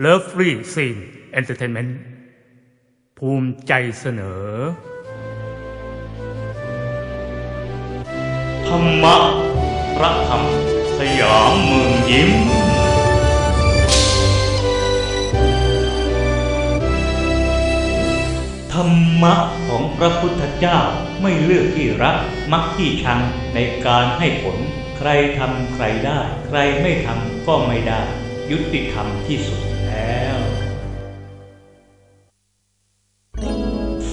เลิฟฟรีซีนเอนเตอร์เทนเมนต์ภูมิใจเสนอ ธรรมะพระธรรม สยามเมืองยิ้ม ธรรมะของพระพุทธเจ้าไม่เลือกที่รัก มักที่ชังในการให้ผล ใครทำใครได้ ใครไม่ทำก็ไม่ได้ ยุติธรรมที่สุด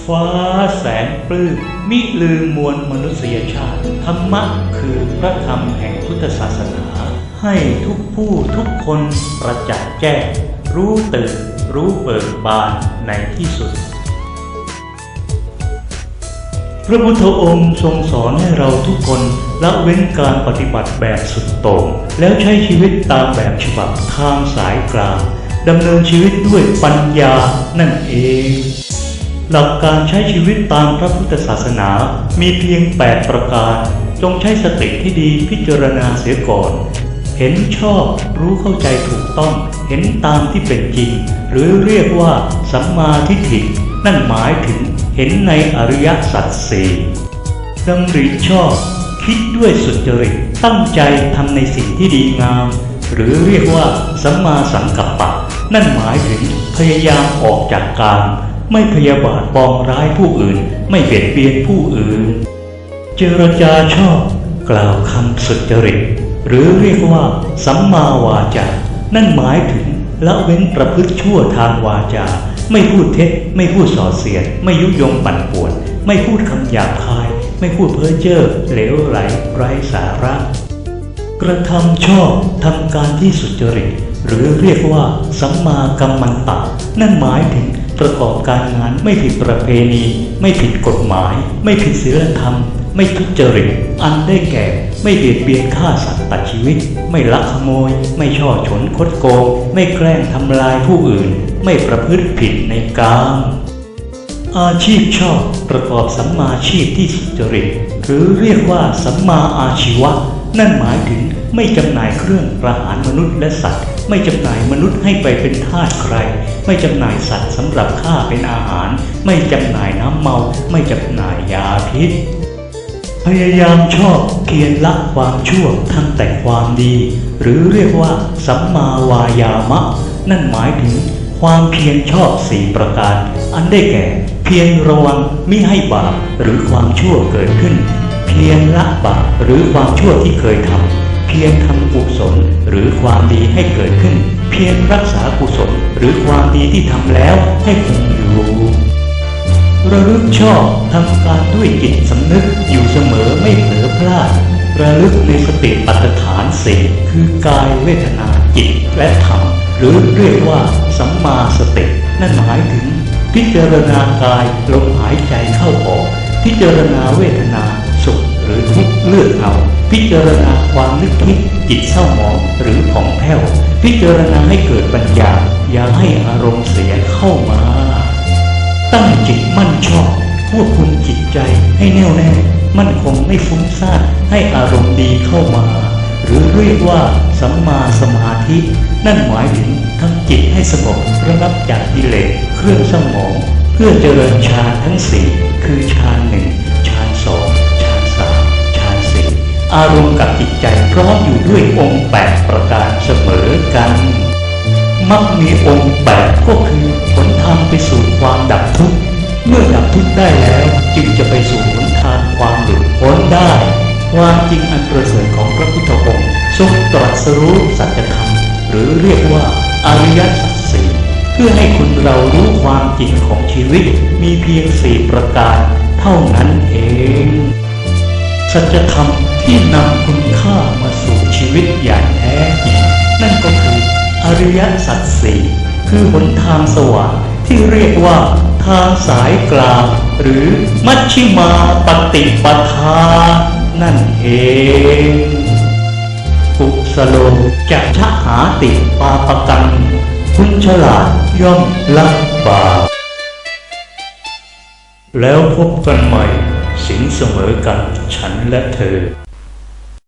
ฟ้าแสนปลื้มมิลืมมวลมนุษยชาติ ธรรมะคือพระธรรมแห่งพุทธศาสนา ให้ทุกผู้ทุกคนประจักษ์แจ้ง รู้ตื่นรู้เบิกบานในที่สุด พระพุทธองค์ทรงสอนให้เราทุกคนละเว้นการปฏิบัติแบบสุดโต่งแล้วใช้ชีวิตตามแบบฉบับทางสายกลางดำเนินชีวิตด้วยปัญญานั่นเอง หลักการใช้ชีวิตตามพระพุทธศาสนา มีเพียง 8 ประการ จงใช้สติที่ดีพิจารณาเสียก่อน เห็นชอบรู้เข้าใจถูกต้อง เห็นตามที่เป็นจริง หรือเรียกว่า สัมมาทิฏฐิ นั่นหมายถึงเห็นในอริยสัจสี่ดำริชอบ คิดด้วยสุจริตตั้งใจทำในสิ่งที่ดีงาม หรือเรียกว่า สัมมาสังกัปปะ นั่นหมายถึงพยายามออกจากกาม ไม่พยาบาทปองร้ายผู้อื่น ไม่เบียดเบียนผู้อื่น เจรจาชอบ กล่าวคำสุจริต หรือเรียกว่า สัมมาวาจา นั่นหมายถึงละเว้นประพฤติชั่วทางวาจา ไม่พูดเท็จ ไม่พูดส่อเสียด ไม่ยุยงปั่นป่วน ไม่พูดคำหยาบคาย ไม่พูดเพ้อเจ้อเหลวไหลไร้สาระ กระทำชอบทำการที่สุจริต หรือเรียกว่า สัมมากัมมันตะนั่นหมายถึง ประกอบการงานไม่ผิดประเพณี ไม่ผิดกฎหมาย ไม่ผิดศีลธรรม ไม่ทุจริตอันได้แก่ ไม่เบียดเบียนฆ่าสัตว์ตัดชีวิต ไม่ลักขโมย ไม่ช่อฉนคดโกง ไม่แกล้งทำลายผู้อื่น ไม่ประพฤติผิดในกามอาชีพชอบประกอบสัมมาชีพที่สุจริต หรือเรียกว่าสัมมาอาชีวะ นั่นหมายถึงไม่จำหน่ายเครื่องประหารมนุษย์และสัตว์ ไม่จำหน่ายมนุษย์ให้ไปเป็นทาสใคร ไม่จำหน่ายสัตว์สำหรับฆ่าเป็นอาหาร ไม่จำหน่ายน้ำเมา ไม่จำหน่ายยาพิษ พยายามชอบเพียรละความชั่วทำแต่ความดี หรือเรียกว่าสัมมาวายามะ นั่นหมายถึงความเพียรชอบสี่ประการ อันได้แก่ เพียรระวังมิให้บาปหรือความชั่วเกิดขึ้น พียรละบาปหรือความชั่วที่เคยทำเพียรทำกุศลหรือความดีให้เกิดขึ้น เพียรรักษากุศลหรือความดีที่ทำแล้วให้คงอยู่ระลึกชอบทำการด้วยจิตสำนึกอยู่เสมอไม่เผลอพลาด ระลึกในสติปัฏฐานสี่คือกายเวทนาจิตและธรรมหรือเรียกว่าสัมมาสติ นั่นหมายถึง พิจารณากายลมหายใจเข้าออก พิจารณาเวทนา รือทุกข์เลือกเอาพิจารณาความนึกคิดจิตเศร้าหมองหรือผ่องแผ้ว พิจารณาให้เกิดปัญญา อย่าให้อารมณ์เสียเข้ามา ตั้งจิตมั่นชอบควบคุมจิตใจให้แน่วแน่ มั่นคงไม่ฟุ้งซ่านให้อารมณ์ดีเข้ามา หรือเรียกว่าสัมมาสมาธิ นั่นหมายถึงทำจิตให้สงบระงับจากกิเลสเครื่องสมอง เพื่อเจริญฌานทั้งสี่คือฌาน อารมณ์กับจิตใจพร้อมอยู่ด้วยองค์แปดประการเสมอกันมักมีองค์แปดก็คือหนทางไปสู่ความดับทุกข์เมื่อดับทุกข์ได้แล้วจึงจะไปสู่หนทางความหลุดพ้นได้ความจริงอันประเสริฐของพระพุทธองค์ทรงตรัสรู้สัจธรรมหรือเรียกว่าอริยสัจสี่เพื่อให้คนเรารู้ความจริงของชีวิตมีเพียงสี่ประการเท่านั้นเอง สัจธรรมที่นำคุณค่ามาสู่ชีวิตอย่างแท้จริงนั่นก็คืออริยสัจสี่คือหนทางสว่างที่เรียกว่าทางสายกลางหรือมัชชิมาปฏิปทา นั่นเองปุสโลจะชะหาติปาปกันคุณฉลาดย่อมละบาปแล้วพบกันใหม่ สินเสมอกันฉันและเธอ